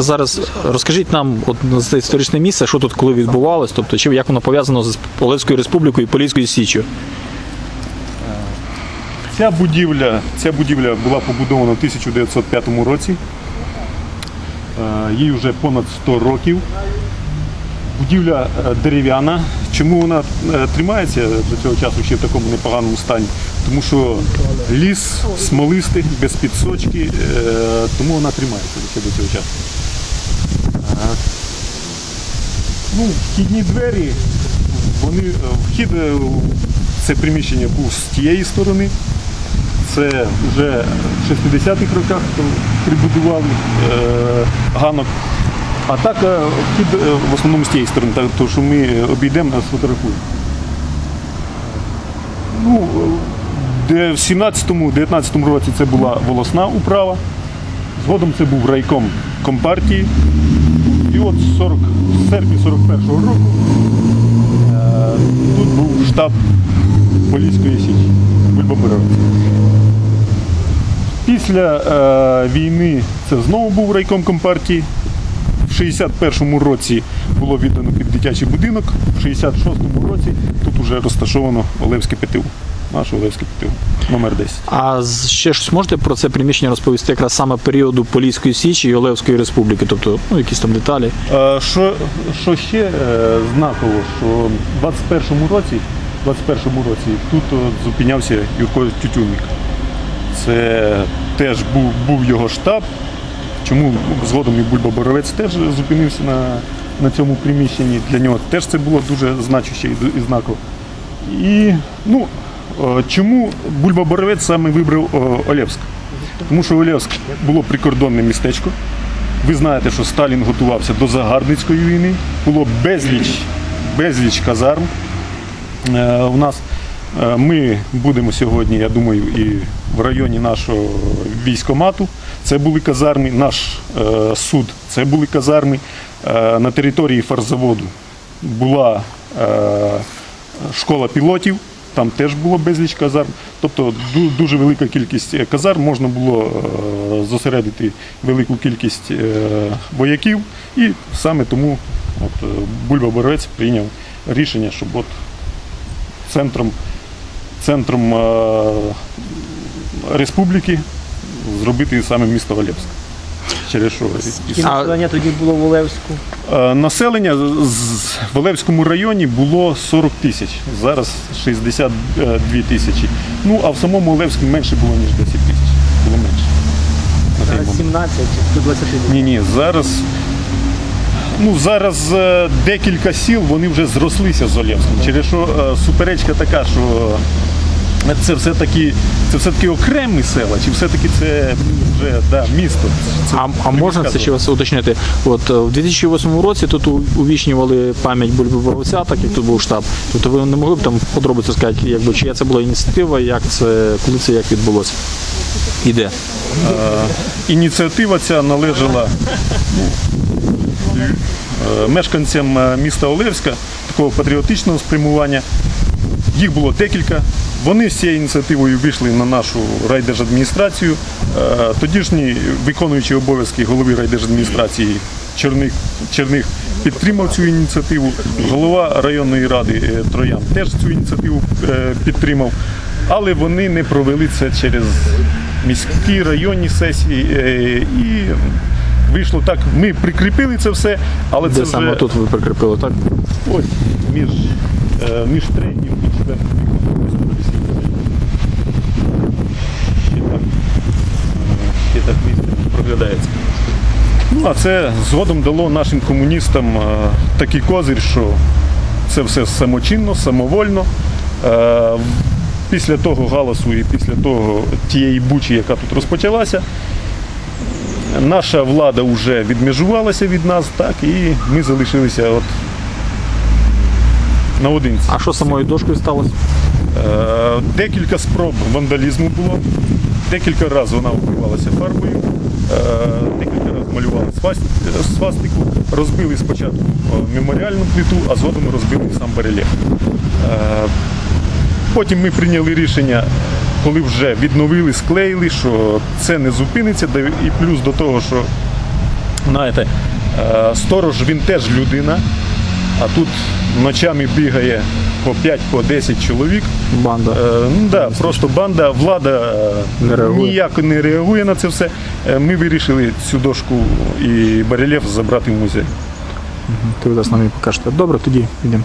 Зараз розкажіть нам от це історичне місце, що тут коли відбувалось, тобто чи як воно пов'язано з Олевською республікою і Поліською Січчю. Ця будівля, ця будівля була побудована в 1905 році. Е, Їй вже понад 100 років. Будівля е, дерев'яна. Чому вона е, тримається до цього часу ще в такому непоганому стані? Тому що ліс смолистий, без підсочки, тому вона тримається ще до цього часу. Ну, вхідні двері, вони, е, вхід е, це приміщення був з тієї сторони. Це вже в 60-х роках прибудували е, ганок. А так е, вхід в основному з тієї сторони, так, то, що ми обійдемо, нас фотографуємо. Ну, де в 17-19 році це була волосна управа. Згодом це був райком компартії. І от 40, в серпні 41-го року е, тут був штаб Поліської Січі, Бульбобировець. Після е, війни це знову був райком компартії. В 61-му році було віддано під дитячий будинок, в 66-му році тут вже розташовано Олевське ПТУ. Наше Олевське ПТУ, номер 10. А ще щось можете про це приміщення розповісти якраз саме періоду Поліської Січі і Олевської республіки, тобто ну, якісь там деталі. Е, Що, що ще е, знаково, що в 21-му році, 21-му році тут от зупинявся Юрко Тютюнник. Це теж був, був його штаб. Чому згодом і Бульба Боровець теж зупинився на, на цьому приміщенні. Для нього теж це було дуже значуще і, знаково. І ну, е, чому Бульба Боровець саме вибрав е, Олевськ? Тому що Олевськ було прикордонне містечко. Ви знаєте, що Сталін готувався до загарбницької війни. Було безліч, безліч казарм. Е, у нас е, ми будемо сьогодні, я думаю, і в районі нашого військомату. Це були казарми, наш е, суд, це були казарми. Е, на території фарзаводу була е, школа пілотів, там теж було безліч казарм. Тобто дуже велика кількість е, казарм, можна було е, зосередити велику кількість е, вояків. І саме тому Бульба Боровець прийняв рішення, щоб от центром, центром республіки зробити саме місто Олевськ. Через що Скільки населення тоді було в Олевську? Е, Населення з- в Олевському районі було 40 тисяч, зараз 62 тисячі. Ну а в самому Олевську менше було, ніж 10 тисяч. Було менше. на той Зараз момент. 17 до 20 Ні, ні, зараз. Ну, зараз е, декілька сіл вони вже зрослися з Олевськом. Через що е, суперечка така, що це все-таки це все-таки окремі села, чи все-таки це вже да, місто. Це А, а можна це ще вас уточнити? От е, в 2008 році тут увічнювали пам'ять Бульби Боровця, так як тут був штаб. Тобто ви не могли б там подробиці сказати, якби чия це була ініціатива, як це, коли це як відбулося? І де? Ініціатива ця належала ну, е, мешканцям е, міста Олевська, такого патріотичного спрямування. Їх було декілька. Вони з цією ініціативою вийшли на нашу райдержадміністрацію. Е, Тодішній виконуючий обов'язки голови райдержадміністрації Черних, Черних підтримав цю ініціативу. Голова районної ради е, Троян теж цю ініціативу е, підтримав. Але вони не провели це через міські районні сесії. І вийшло так. Ми прикріпили це все, але це саме вже тут ви прикріпили, так? ось між, між третім і четвертим віком. Ще так, е, ще так місце проглядається. Ну, а це згодом дало нашим комуністам е, такий козир, що це все самочинно, самовольно. Е, Після того галасу і після того тієї бучі, яка тут розпочалася, наша влада вже відмежувалася від нас, так, і ми залишилися от наодинці. А що самою дошкою сталося? Е, Декілька спроб вандалізму було, декілька разів вона вбивалася фарбою, е, декілька разів малювали свастику, розбили спочатку е, меморіальну плиту, а згодом розбили сам барельєф. Е, Потім ми прийняли рішення, коли вже відновили, склеїли, що це не зупиниться, і плюс до того, що знаєте, е, сторож він теж людина, а тут ночами бігає по 5 по 10 чоловік. Банда. Е, Ну да, просто банда, влада е, Не реагує. ніяк не реагує на це все. Е, Ми вирішили цю дошку і барельєф забрати в музей. Ти зараз нам її покажете. Добре, тоді йдемо.